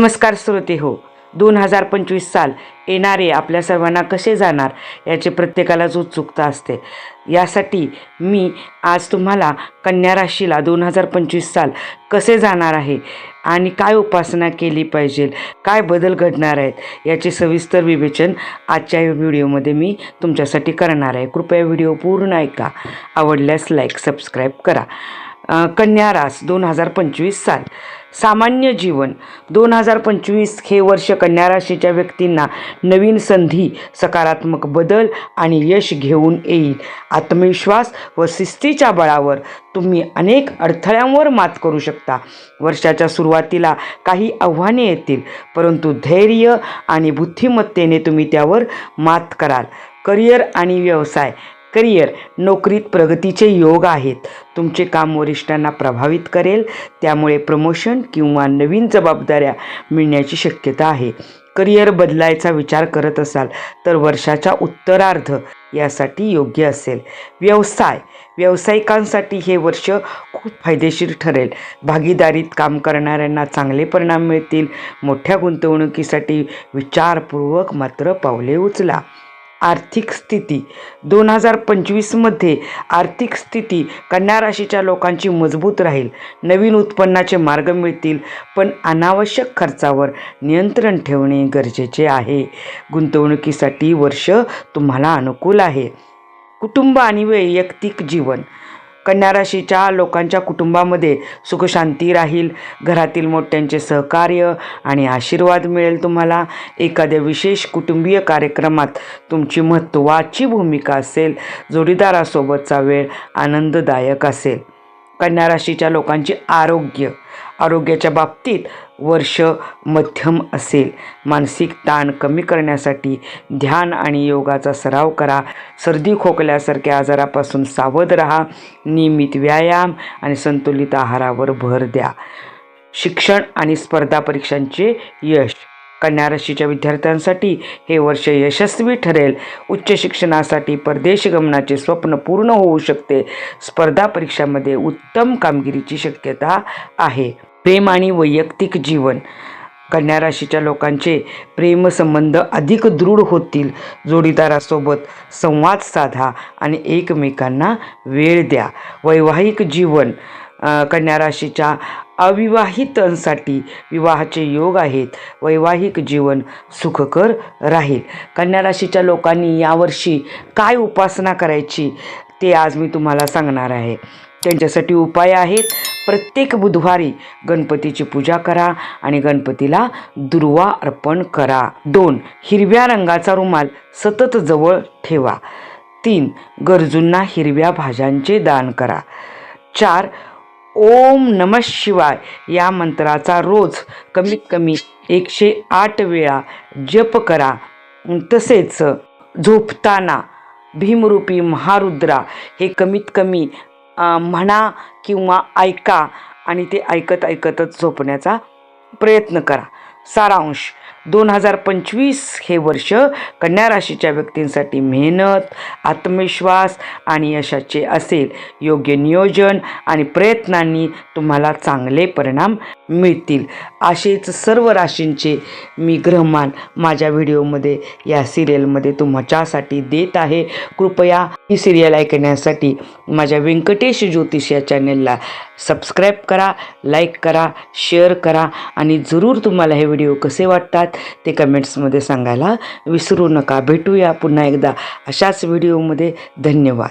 नमस्कार श्रोते हो दोन हजार पंचवीस साल येणारे आपल्या सर्वांना कसे जाणार याची प्रत्येकालाच उत्सुकता असते यासाठी मी आज तुम्हाला कन्या राशीला दोन हजार पंचवीस साल कसे जाणार आहे आणि काय उपासना केली पाहिजे काय बदल घडणार आहेत याचे सविस्तर विवेचन आजच्या व्हिडिओमध्ये मी तुमच्यासाठी करणार आहे. कृपया व्हिडिओ पूर्ण ऐका आवडल्यास लाईक सबस्क्राईब करा. कन्या रास दोन हजार पंचवीस साल. सामान्य जीवन. दोन हजार पंचवीस हे वर्ष कन्या राशीच्या व्यक्तींना नवीन संधी सकारात्मक बदल आणि यश घेऊन येईल. आत्मविश्वास व शिस्तीच्या बळावर तुम्ही अनेक अडथळ्यांवर मात करू शकता. वर्षाच्या सुरुवातीला काही आव्हाने येतील परंतु धैर्य आणि बुद्धिमत्तेने तुम्ही त्यावर मात कराल. करिअर आणि व्यवसाय करिअर नोकरीत प्रगतीचे योग आहेत. तुमचे काम वरिष्ठांना प्रभावित करेल त्यामुळे प्रमोशन किंवा नवीन जबाबदाऱ्या मिळण्याची शक्यता आहे. करिअर बदलायचा विचार करत असाल तर वर्षाच्या उत्तरार्ध यासाठी योग्य असेल. व्यवसाय व्यावसायिकांसाठी हे वर्ष खूप फायदेशीर ठरेल. भागीदारीत काम करणाऱ्यांना चांगले परिणाम मिळतील. मोठ्या गुंतवणुकीसाठी विचारपूर्वक मात्र पावले उचला. आर्थिक स्थिती. दोन हजार पंचवीसमध्ये आर्थिक स्थिती कन्या राशीच्या लोकांची मजबूत राहील. नवीन उत्पन्नाचे मार्ग मिळतील पण अनावश्यक खर्चावर नियंत्रण ठेवणे गरजेचे आहे. गुंतवणुकीसाठी वर्ष तुम्हाला अनुकूल आहे. कुटुंब आणि वैयक्तिक जीवन. कन्या राशीच्या लोकांच्या कुटुंबामध्ये सुखशांती राहील. घरातील मोठ्यांचे सहकार्य आणि आशीर्वाद मिळेल तुम्हाला. एखाद्या विशेष कुटुंबीय कार्यक्रमात तुमची महत्त्वाची भूमिका असेल. जोडीदारासोबतचा वेळ आनंददायक असेल. कन्या राशीच्या लोकांचे आरोग्य. आरोग्याच्या बाबतीत वर्ष मध्यम असेल. मानसिक ताण कमी करण्यासाठी ध्यान आणि योगाचा सराव करा. सर्दी खोकल्यासारख्या आजारापासून सावध राहा. नियमित व्यायाम आणि संतुलित आहारावर भर द्या. शिक्षण आणि स्पर्धा परीक्षांचे यश. कन्या राशीच्या विद्यार्थ्यांसाठी हे वर्ष यशस्वी ठरेल. उच्च शिक्षणासाठी परदेश गमनाचे स्वप्न पूर्ण होऊ शकते. स्पर्धा परीक्षामध्ये उत्तम कामगिरीची शक्यता आहे. प्रेम आणि वैयक्तिक जीवन. कन्या राशीच्या लोकांचे प्रेमसंबंध अधिक दृढ होतील. जोडीदारासोबत संवाद साधा आणि एकमेकांना वेळ द्या. वैवाहिक जीवन. कन्या राशीच्या अविवाहितांसाठी विवाहाचे योग आहेत. वैवाहिक जीवन सुखकर राहील. कन्या राशीच्या लोकांनी यावर्षी काय उपासना करायची ते आज मी तुम्हाला सांगणार आहे. त्यांच्यासाठी उपाय आहेत. प्रत्येक बुधवारी गणपतीची पूजा करा आणि गणपतीला दुर्वा अर्पण करा. दोन हिरव्या रंगाचा रुमाल सतत जवळ ठेवा. तीन गरजूंना हिरव्या भाज्यांचे दान करा. चार ओम नम शिवाय. या मंत्राचा रोज कमीत कमी एकशे आठ वेळा जप करा. तसेच झोपताना भीमरूपी महारुद्रा हे कमीत कमी म्हणा किंवा ऐका आणि ते ऐकत ऐकतच झोपण्याचा प्रयत्न करा. सारांश दोन हजार पंचवीस हे वर्ष कन्या राशीच्या व्यक्तींसाठी मेहनत आत्मविश्वास आणि यशाचे असेल योग्य नियोजन आणि प्रयत्नांनी तुम्हाला चांगले परिणाम मिळतील. असेच सर्व राशींचे मी ग्रहमान माझ्या व्हिडिओमध्ये या सिरियलमध्ये तुमच्यासाठी देत आहे कृपया ही सिरियल ऐकण्यासाठी माझ्या व्यंकटेश ज्योतिष या चॅनेलला सबस्क्राईब करा लाईक करा शेअर करा आणि जरूर तुम्हाला हे व्हिडिओ कसे वाटतात ते कमेंट्समध्ये सांगायला विसरू नका. भेटूया पुन्हा एकदा अशाच व्हिडिओमध्ये धन्यवाद.